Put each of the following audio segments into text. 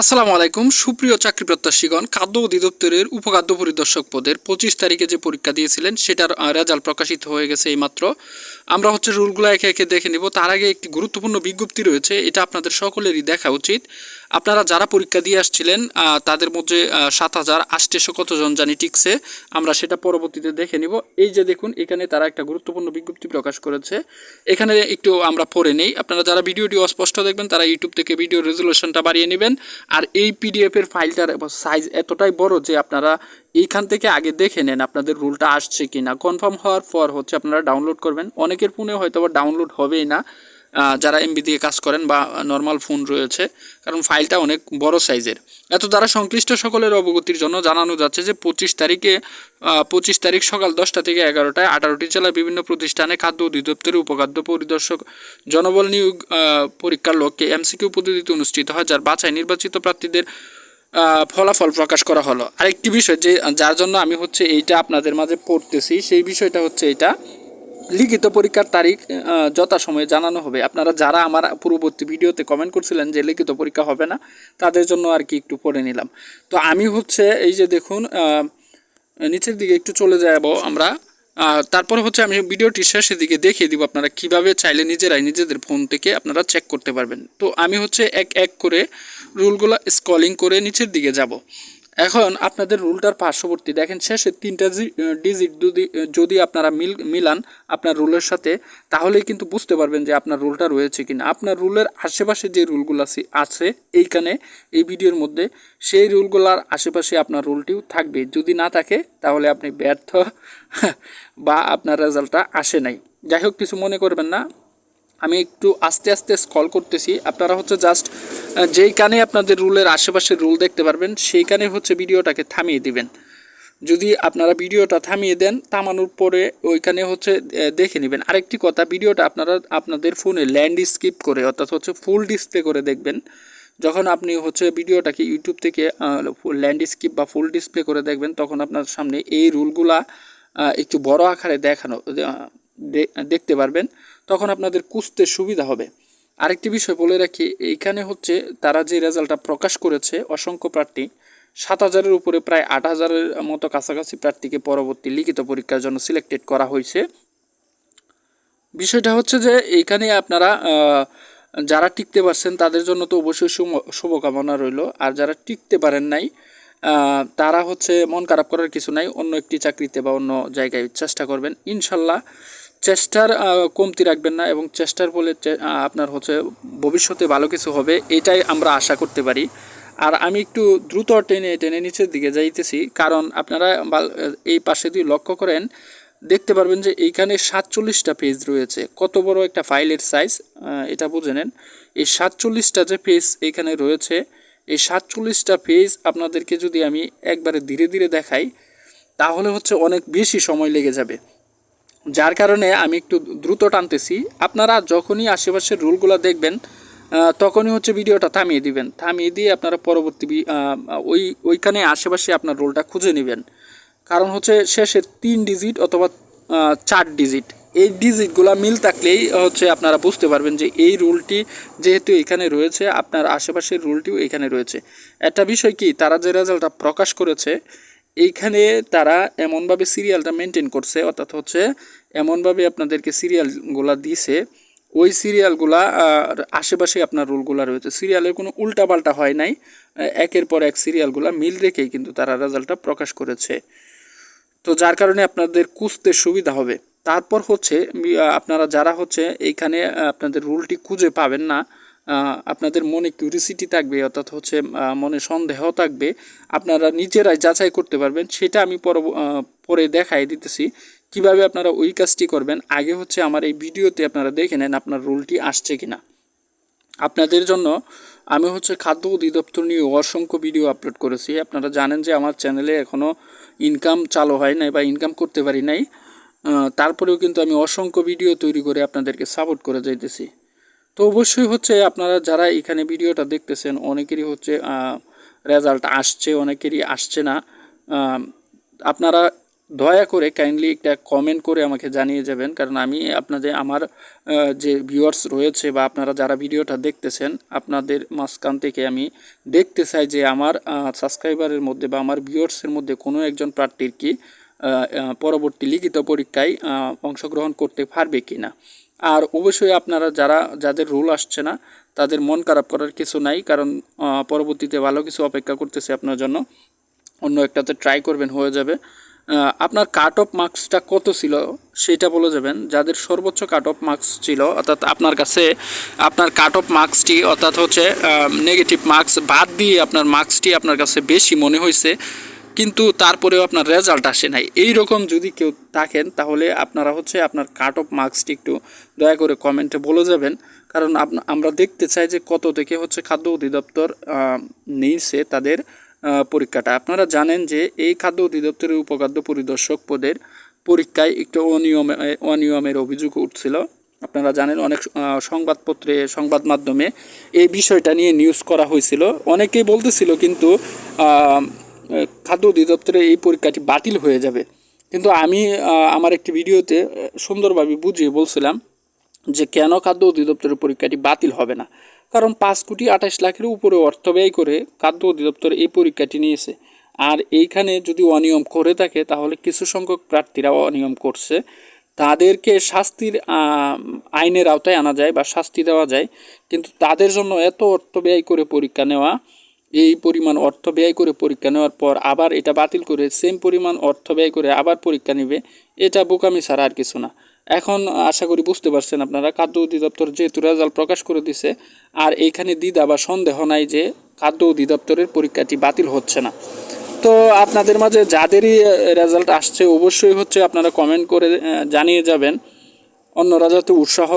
আসসালামু আলাইকুম, সুপ্রিয় চাকরি প্রত্যাশীগণ, খাদ্য অধিদপ্তরের উপখাদ্য পরিদর্শক পদের পঁচিশ তারিখে যে পরীক্ষা দিয়েছিলেন, সেটার রেজাল্ট প্রকাশিত হয়ে গেছে এইমাত্র। আমরা হচ্ছে রুলগুলো একে একে দেখে নিব। তার আগে একটি গুরুত্বপূর্ণ বিজ্ঞপ্তি রয়েছে, এটা আপনাদের সকলেরই দেখা উচিত। আপনারা যারা পরীক্ষা দিয়ে আসছিলেন তাদের মধ্যে সাত হাজার আষ্টশো কতজন জানি টিকছে, আমরা সেটা পরবর্তীতে দেখে নিব। এই যে দেখুন, এখানে তারা একটা গুরুত্বপূর্ণ বিজ্ঞপ্তি প্রকাশ করেছে। এখানে একটু আমরা পড়ে নেই। আপনারা যারা ভিডিওটি অস্পষ্ট দেখবেন, তারা ইউটিউব থেকে ভিডিও রেজুলেশনটা বাড়িয়ে নেবেন। আর এই পিডিএফের ফাইলটার সাইজ এতটাই বড় যে আপনারা এইখান থেকে আগে দেখে নেন আপনাদের রুলটা আসছে কি না কনফার্ম হওয়ার পর হচ্ছে আপনারা ডাউনলোড করবেন। অনেকের ফোনে হয়তো ডাউনলোড হবেই না। যারা এমবি দিয়ে কাজ করেন বা নর্মাল ফোন রয়েছে, কারণ ফাইলটা অনেক বড় সাইজের এত দ্বারা সংশ্লিষ্ট সকলের অবগতির জন্য জানানো যাচ্ছে যে পঁচিশ তারিখে পঁচিশ তারিখ সকাল দশটা থেকে এগারোটায় আঠারোটি জেলার বিভিন্ন প্রতিষ্ঠানে খাদ্য অধিদপ্তরের উপখাদ্য পরিদর্শক জনবল নিয়োগ পরীক্ষার লক্ষ্যে এমসিকিউ পদ্ধতিতে অনুষ্ঠিত হয়, যার বাছাই নির্বাচিত প্রার্থীদের ফলাফল প্রকাশ করা হলো। আরেকটি বিষয় যে, যার জন্য আমি হচ্ছে এইটা আপনাদের মাঝে পড়তেছি, সেই বিষয়টা হচ্ছে এটা লিখিত পরীক্ষার তারিখ যথাসময়ে জানানো হবে। আপনারা যারা আমার পূর্ববর্তী ভিডিওতে কমেন্ট করছিলেন যে লিখিত পরীক্ষা হবে না, তাদের জন্য আর কি একটু পড়ে নিলাম। তো আমি হচ্ছে এই যে দেখুন নিচের দিকে একটু চলে যাব আমরা। তারপরে হচ্ছে আমি ভিডিওটি শেষের দিকে দেখিয়ে দিব আপনারা কীভাবে চাইলে নিজেরাই নিজেদের ফোন থেকে আপনারা চেক করতে পারবেন। তো আমি হচ্ছে এক এক করে রুলগুলো স্কলিং করে নিচের দিকে যাব। এখন আপনাদের রুলটার পার্শ্ববর্তী, দেখেন শেষে তিনটা ডিজিট যদি যদি আপনারা মিল, মিলান আপনার রুলের সাথে, তাহলেই কিন্তু বুঝতে পারবেন যে আপনার রুলটা রয়েছে কিনা। আপনার রুলের আশেপাশে যে রুলগুলো আছে এইখানে, এই ভিডিওর মধ্যে, সেই রুলগুলোর আশেপাশে আপনার রুলটিও থাকবে। যদি না থাকে, তাহলে আপনি ব্যর্থ, বা আপনার রেজাল্টটা আসে নাই। যাই হোক, কিছু মনে করবেন না। আমি একটু আস্তে আস্তে স্কল করতেছি। আপনারা হচ্ছে জাস্ট যেইখানে আপনাদের রুলের আশেপাশে রুল দেখতে পারবেন সেইখানে হচ্ছে ভিডিওটাকে থামিয়ে দিবেন। যদি আপনারা ভিডিওটা থামিয়ে দেন, থামানোর পরে ওইখানে হচ্ছে দেখে নেবেন। আরেকটি কথা, ভিডিওটা আপনারা, আপনাদের ফোনে ল্যান্ড স্কিপ করে, অর্থাৎ হচ্ছে ফুল ডিসপ্লে করে দেখবেন। যখন আপনি হচ্ছে ভিডিওটাকে ইউটিউব থেকে ল্যান্ড স্কিপ বা ফুল ডিসপ্লে করে দেখবেন, তখন আপনার সামনে এই রুলগুলা একটু বড় আকারে দেখানো দেখতে পারবেন, তখন আপনাদের কুঁচতে সুবিধা হবে। আরেকটি বিষয় বলে রাখি, এইখানে হচ্ছে তারা যে রেজাল্টটা প্রকাশ করেছে, অসংখ্য প্রার্থী, সাত হাজারের উপরে প্রায় আট হাজারের মতো কাছাকাছি প্রার্থীকে পরবর্তী লিখিত পরীক্ষার জন্য সিলেক্টেড করা হয়েছে। বিষয়টা হচ্ছে যে, এইখানে আপনারা যারা টিকতে পারছেন, তাদের জন্য তো অবশ্যই শুভ- শুভকামনা রইল। আর যারা টিকতে পারেন নাই তারা হচ্ছে মন খারাপ করার কিছু নাই, অন্য একটি চাকরিতে বা অন্য জায়গায় চেষ্টা করবেন। ইনশাল্লাহ চেষ্টার কমতি রাখবেন না এবং চেষ্টার আহ, আপনার হচ্ছে ভবিষ্যতে ভালো কিছু হবে এটাই আমরা আশা করতে পারি। আর আমি একটু দ্রুত টেনে টেনে নিচের দিকে যাইতেছি কারণ আপনারা এই পাশে যদি লক্ষ্য করেন দেখতে পারবেন যে এইখানে সাতচল্লিশটা পেজ রয়েছে। কত বড় একটা ফাইলের সাইজ এটা বুঝে নেন। এই সাতচল্লিশটা যে পেজ এখানে রয়েছে এই সাতচল্লিশটা পেজ আপনাদেরকে যদি আমি একবারে ধীরে ধীরে দেখাই তাহলে হচ্ছে অনেক বেশি সময় লেগে যাবে। যার কারণে আমি একটু দ্রুত টানতেছি। আপনারা যখনই আশেপাশের রুলগুলো দেখবেন তখনই হচ্ছে ভিডিওটা থামিয়ে দিবেন। থামিয়ে দিয়ে আপনারা পরবর্তী ওই, ওইখানে আশেপাশে আপনার রোলটা খুঁজে নেবেন। কারণ হচ্ছে শেষের তিন ডিজিট অথবা চার ডিজিট এই ডিজিটগুলো মিল থাকলেই হচ্ছে আপনারা বুঝতে পারবেন যে এই রুলটি যেহেতু এখানে রয়েছে, আপনার আশেপাশের রুলটিও এখানে রয়েছে। একটা বিষয় কি, তারা যে রেজাল্টটা প্রকাশ করেছে এইখানে তারা এমনভাবে সিরিয়ালটা মেনটেন করছে, অর্থাৎ হচ্ছে এমনভাবে আপনাদেরকে সিরিয়ালগুলা দিছে। ওই সিরিয়ালগুলা আশেপাশে আপনার রুলগুলা রয়েছে। সিরিয়ালের কোনো উল্টাপাল্টা হয় নাই। একের পর এক সিরিয়ালগুলা মিল রেখেই কিন্তু তারা রেজাল্টটা প্রকাশ করেছে। তো যার কারণে আপনাদের কুঁচতে সুবিধা হবে। তারপর হচ্ছে আপনারা যারা হচ্ছে এইখানে আপনাদের রুলটি খুঁজে পাবেন না আপনাদের মনে কিউরিসিটি থাকবে অর্থাৎ হচ্ছে মনে সন্দেহ থাকবে, আপনারা নিজেরাই যাচাই করতে পারবেন, সেটা আমি পর পরে দেখাই দিতেছি। কীভাবে আপনারা ওই কাজটি করবেন, আগে হচ্ছে আমার এই ভিডিওতে আপনারা দেখে নেন আপনার রুলটি আসছে কিনা। আপনাদের জন্য আমি হচ্ছে খাদ্য অধিদপ্তর নিয়ে অসংখ্য ভিডিও আপলোড করেছি। আপনারা জানেন যে আমার চ্যানেলে এখনও ইনকাম চালু হয় নাই বা ইনকাম করতে পারি নাই। তারপরেও কিন্তু আমি অসংখ্য ভিডিও তৈরি করে আপনাদেরকে সাপোর্ট করে যাইতেছি। তো অবশ্যই হচ্ছে আপনারা যারা এখানে ভিডিওটা দেখতেছেন, অনেকেরই হচ্ছে রেজাল্ট আসছে, অনেকেরই আসছে না। আপনারা দয়া করে কাইন্ডলি একটা কমেন্ট করে আমাকে জানিয়ে যাবেন, কারণ আমি আপনাদের, আমার যে ভিউয়ার্স রয়েছে বা আপনারা যারা ভিডিওটা দেখতেছেন, আপনাদের মাঝখান থেকে আমি দেখতে চাই যে আমার সাবস্ক্রাইবারের মধ্যে বা আমার ভিউয়ার্সের মধ্যে কোনো একজন প্রার্থীর কি পরবর্তী লিখিত পরীক্ষায় অংশগ্রহণ করতে পারবে কি না আর অবশ্যই আপনারা যারা, যাদের রুল আসছে না, তাদের মন খারাপ করার কিছু নাই, কারণ পরবর্তীতে ভালো কিছু অপেক্ষা করতেছে আপনার জন্য। অন্য একটাতে ট্রাই করবেন, হয়ে যাবে। আপনার কাট অফ মার্কসটা কত ছিল সেটা বলে যাবেন। যাদের সর্বোচ্চ কাট অফ মার্কস ছিল, অর্থাৎ আপনার কাছে, আপনার কাট অফ মার্কসটি অর্থাৎ হচ্ছে নেগেটিভ মার্কস বাদ দিয়ে আপনার মার্কসটি আপনার কাছে বেশি মনে হয়েছে কিন্তু তারপরেও আপনার রেজাল্ট আসে নাই। এই রকম যদি কেউ থাকেন, তাহলে আপনারা হচ্ছে আপনার কাট অফ মার্কসটি একটু দয়া করে কমেন্টে বলে যাবেন। কারণ আমরা দেখতে চাই যে কত থেকে হচ্ছে খাদ্য অধিদপ্তর নিয়েছে তাদের পরীক্ষাটা। আপনারা জানেন যে এই খাদ্য অধিদপ্তরের উপখাদ্য পরিদর্শক পদের পরীক্ষায় একটু অনিয়মে, অনিয়মের অভিযোগ উঠছিল। আপনারা জানেন অনেক সংবাদপত্রে, সংবাদ মাধ্যমে এই বিষয়টা নিয়ে নিউজ করা হয়েছিল। অনেকেই বলতেছিল কিন্তু খাদ্য অধিদপ্তরে এই পরীক্ষাটি বাতিল হয়ে যাবে। কিন্তু আমি আমার একটি ভিডিওতে সুন্দরভাবে বুঝিয়ে বলছিলাম যে কেন খাদ্য অধিদপ্তরের পরীক্ষাটি বাতিল হবে না। কারণ পাঁচ কোটি আঠাশ লাখের উপরে অর্থ ব্যয় করে খাদ্য অধিদপ্তর এই পরীক্ষাটি নিয়েছে। আর এইখানে যদি অনিয়ম করে থাকে, তাহলে কিছু সংখ্যক প্রার্থীরা অনিয়ম করছে। তাদেরকে শাস্তির আইনের আওতায় আনা যায় বা শাস্তি দেওয়া যায়। কিন্তু তাদের জন্য এত অর্থ ব্যয় করে পরীক্ষা নেওয়া এই পরিমাণ অর্থ ব্যয় করে পরীক্ষা নেওয়ার পর আবার এটা বাতিল করে সেম পরিমাণ অর্থ ব্যয় করে আবার পরীক্ষা নেবে, এটা বোকামি ছাড়া আর কিছু না। এখন আশা করি বুঝতে পারছেন আপনারা, খাদ্য অধিদপ্তর যেহেতু রেজাল্ট প্রকাশ করে দিছে, আর এইখানে দ্বিধা বা সন্দেহ নাই যে খাদ্য অধিদপ্তরের পরীক্ষাটি বাতিল হচ্ছে না। তো আপনাদের মাঝে যাদেরই রেজাল্ট আসছে অবশ্যই হচ্ছে আপনারা কমেন্ট করে জানিয়ে যাবেন। অন্যরা যাতে উৎসাহ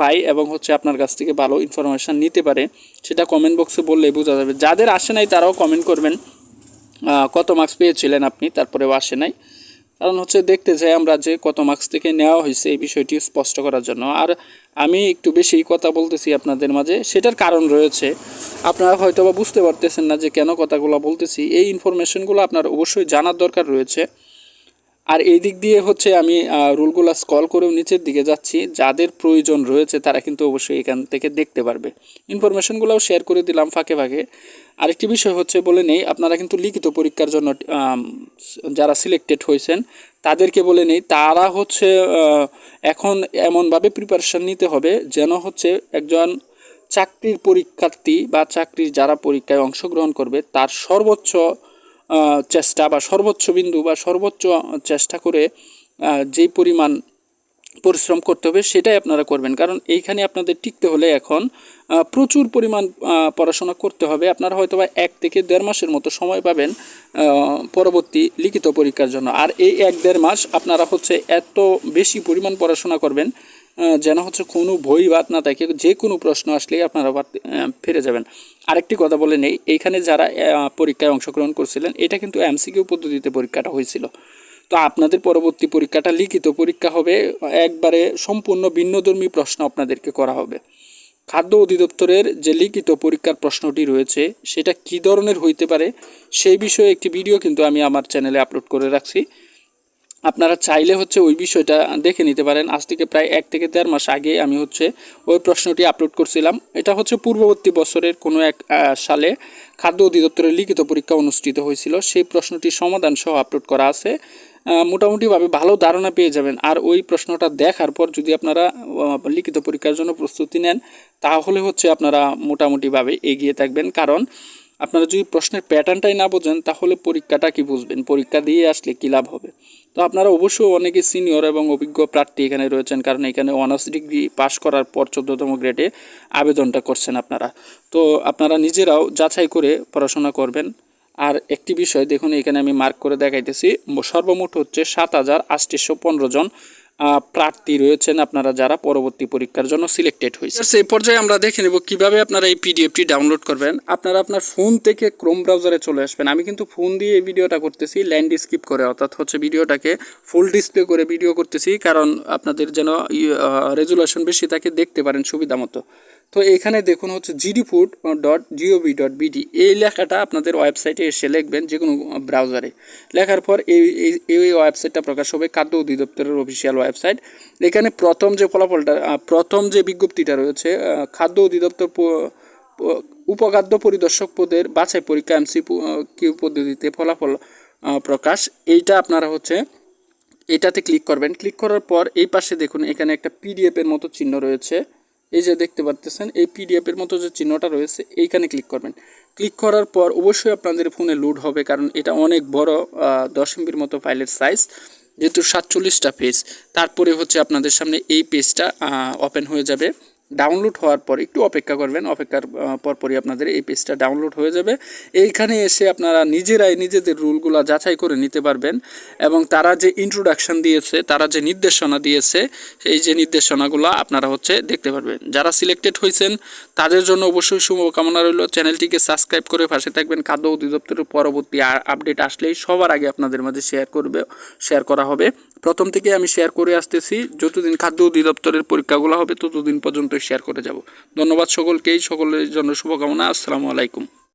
পায় এবং হচ্ছে আপনার কাছ থেকে ভালো ইনফরমেশান নিতে পারে, সেটা কমেন্ট বক্সে বললেই বোঝা যাবে। যাদের আসে নাই তারাও কমেন্ট করবেন কত মার্কস পেয়েছিলেন আপনি, তারপরেও আসে নাই। কারণ হচ্ছে দেখতে চাই আমরা যে কত মার্কস থেকে নেওয়া হয়েছে এই বিষয়টি স্পষ্ট করার জন্য। আর আমি একটু বেশি কথা বলতেছি আপনাদের মাঝে, সেটার কারণ রয়েছে, আপনারা হয়তো বা বুঝতে পারতেছেন না যে কেন কথাগুলো বলতেছি। এই ইনফরমেশনগুলো আপনার অবশ্যই জানার দরকার রয়েছে। আর এই দিক দিয়ে হচ্ছে আমি রুলগুলো স্কল করেও নিচের দিকে যাচ্ছি। যাদের প্রয়োজন রয়েছে তারা কিন্তু অবশ্যই এখান থেকে দেখতে পারবে। ইনফরমেশনগুলোও শেয়ার করে দিলাম ফাঁকে ফাঁকে। আরেকটি বিষয় হচ্ছে বলে নেই, আপনারা কিন্তু লিখিত পরীক্ষার জন্য যারা সিলেক্টেড হয়েছেন, তাদেরকে বলে নেই। তারা হচ্ছে এখন এমনভাবে প্রিপারেশন নিতে হবে যেন হচ্ছে একজন চাকরির পরীক্ষার্থী বা চাকরির যারা পরীক্ষায় অংশগ্রহণ করবে, তার সর্বোচ্চ চেষ্টা বা সর্বোচ্চ বিন্দু বা সর্বোচ্চ চেষ্টা করে যেই পরিমাণ পরিশ্রম করতে হবে সেটাই আপনারা করবেন। কারণ এইখানে আপনাদের টিকতে হলে এখন প্রচুর পরিমাণ পড়াশোনা করতে হবে। আপনারা হয়তো বা এক থেকে দেড় মাসের মতো সময় পাবেন পরবর্তী লিখিত পরীক্ষার জন্য। আর এই এক দেড় মাস আপনারা হচ্ছে এত বেশি পরিমাণ পড়াশোনা করবেন যেন হচ্ছে কোনো বই বাদ না থাকে, যে কোনো প্রশ্ন আসলেই আপনারা ফিরে যাবেন। আরেকটি কথা বলে নেই এইখানে যারা পরীক্ষায় অংশগ্রহণ করছিলেন, এটা কিন্তু এমসিকিউ পদ্ধতিতে পরীক্ষাটা হয়েছিল। তো আপনাদের পরবর্তী পরীক্ষাটা লিখিত পরীক্ষা হবে, একবারে সম্পূর্ণ ভিন্নধর্মী প্রশ্ন আপনাদেরকে করা হবে। খাদ্য অধিদপ্তরের যে লিখিত পরীক্ষার প্রশ্নটি রয়েছে, সেটা কী ধরনের হইতে পারে, সেই বিষয়ে একটি ভিডিও কিন্তু আমি আমার চ্যানেলে আপলোড করে রাখছি। আপনারা চাইলে হচ্ছে ওই বিষয়টা দেখে নিতে পারেন। আজ থেকে প্রায় এক থেকে দেড় মাস আগে আমি হচ্ছে ওই প্রশ্নটি আপলোড করছিলাম। এটা হচ্ছে পূর্ববর্তী বছরের কোনো এক সালে খাদ্য অধিদপ্তরের লিখিত পরীক্ষা অনুষ্ঠিত হয়েছিল। সেই প্রশ্নটির সমাধান সহ আপলোড করা আছে। মোটামুটিভাবে ভালো ধারণা পেয়ে যাবেন। আর ওই প্রশ্নটা দেখার পর যদি আপনারা লিখিত পরীক্ষার জন্য প্রস্তুতি নেন, তাহলে হচ্ছে আপনারা মোটামুটিভাবে এগিয়ে থাকবেন। কারণ আপনারা যদি প্রশ্নের প্যাটার্নটাই না বোঝেন, তাহলে পরীক্ষাটা কি বুঝবেন? পরীক্ষা দিয়ে আসলে কী লাভ হবে? তো আপনারা অবশ্যই অনেকে সিনিয়র এবং অভিজ্ঞ প্রার্থী এখানে রয়েছেন, কারণ এখানে অনার্স ডিগ্রি পাশ করার পর চোদ্দতম গ্রেডে আবেদনটা করছেন আপনারা। তো আপনারা নিজেরাও যাচাই করে পড়াশোনা করবেন। আর একটি বিষয় দেখুন, এখানে আমি মার্ক করে দেখাইতেছি, সর্বমোট হচ্ছে সাত হাজার পনেরো জন প্রার্থী রয়েছেন আপনারা যারা পরবর্তী পরীক্ষার জন্য সিলেক্টেড হয়েছে সেই পর্যায়ে আমরা দেখে নেব কীভাবে আপনারা এই পিডিএফটি ডাউনলোড করবেন। আপনারা আপনার ফোন থেকে ক্রোম ব্রাউজারে চলে আসবেন। আমি কিন্তু ফোন দিয়ে এই ভিডিওটা করতেছি ল্যান্ড স্কিপ করে, অর্থাৎ হচ্ছে ভিডিওটাকে ফুল ডিসপ্লে করে ভিডিও করতেছি, কারণ আপনাদের যেন রেজুলেশন বেশি তাকে দেখতে পারেন সুবিধা মতো। তো এখানে দেখুন হচ্ছে G D food dot G O V dot B D এই লেখাটা আপনাদের ওয়েবসাইটে এসে লিখবেন যে কোনো ব্রাউজারে লেখার পর এই, এই- ওয়েবসাইটটা প্রকাশ হবে খাদ্য অধিদপ্তরের অফিসিয়াল ওয়েবসাইট এখানে প্রথম যে ফলাফলটা প্রথম যে বিজ্ঞপ্তিটা রয়েছে খাদ্য অধিদপ্তর উপখাদ্য পরিদর্শক পদের বাছাই পরীক্ষা এমসি কিউ পদ্ধতিতে ফলাফল প্রকাশ। এইটা আপনারা হচ্ছে, এটাতে ক্লিক করবেন। ক্লিক করার পর এই পাশে দেখুন এখানে একটা পিডিএফের মতো চিহ্ন রয়েছে। এই যে দেখতে পাচ্ছেন এই পিডিএফ এর মতো যে চিহ্নটা রয়েছে, এইখানে ক্লিক করবেন। ক্লিক করার পর অবশ্যই আপনাদের ফোনে লোড হবে, কারণ এটা অনেক বড় দশ এমবির মতো ফাইলের সাইজ যেহেতু সাতচল্লিশটা পেজ তারপরে হচ্ছে আপনাদের সামনে এই পেজটা ওপেন হয়ে যাবে। ডাউনলোড হওয়ার পর একটু অপেক্ষা করবেন, অপেক্ষার পরপরই আপনাদের এই পেজটা ডাউনলোড হয়ে যাবে। এইখানে এসে আপনারা নিজেরাই নিজেদের রুলগুলো যাচাই করে নিতে পারবেন এবং তারা যে ইন্ট্রোডাকশন দিয়েছে, তারা যে নির্দেশনা দিয়েছে, এই যে নির্দেশনাগুলো আপনারা হচ্ছে দেখতে পারবেন। যারা সিলেক্টেড হয়েছেন তাদের জন্য অবশ্যই শুভকামনা রইল। চ্যানেলটিকে সাবস্ক্রাইব করে পাশে থাকবেন। খাদ্য অধিদপ্তরের পরবর্তী আপডেট আসলেই সবার আগে আপনাদের মাঝে শেয়ার করবে শেয়ার করা হবে। প্রথম থেকে আমি শেয়ার করে আসতেছি। যতদিন খাদ্য অধিদপ্তরের পরীক্ষাগুলো হবে, ততদিন পর্যন্ত শেয়ার করে যাব। ধন্যবাদ সকলকেই, সকলের জন্য শুভকামনা। আসসালামু আলাইকুম।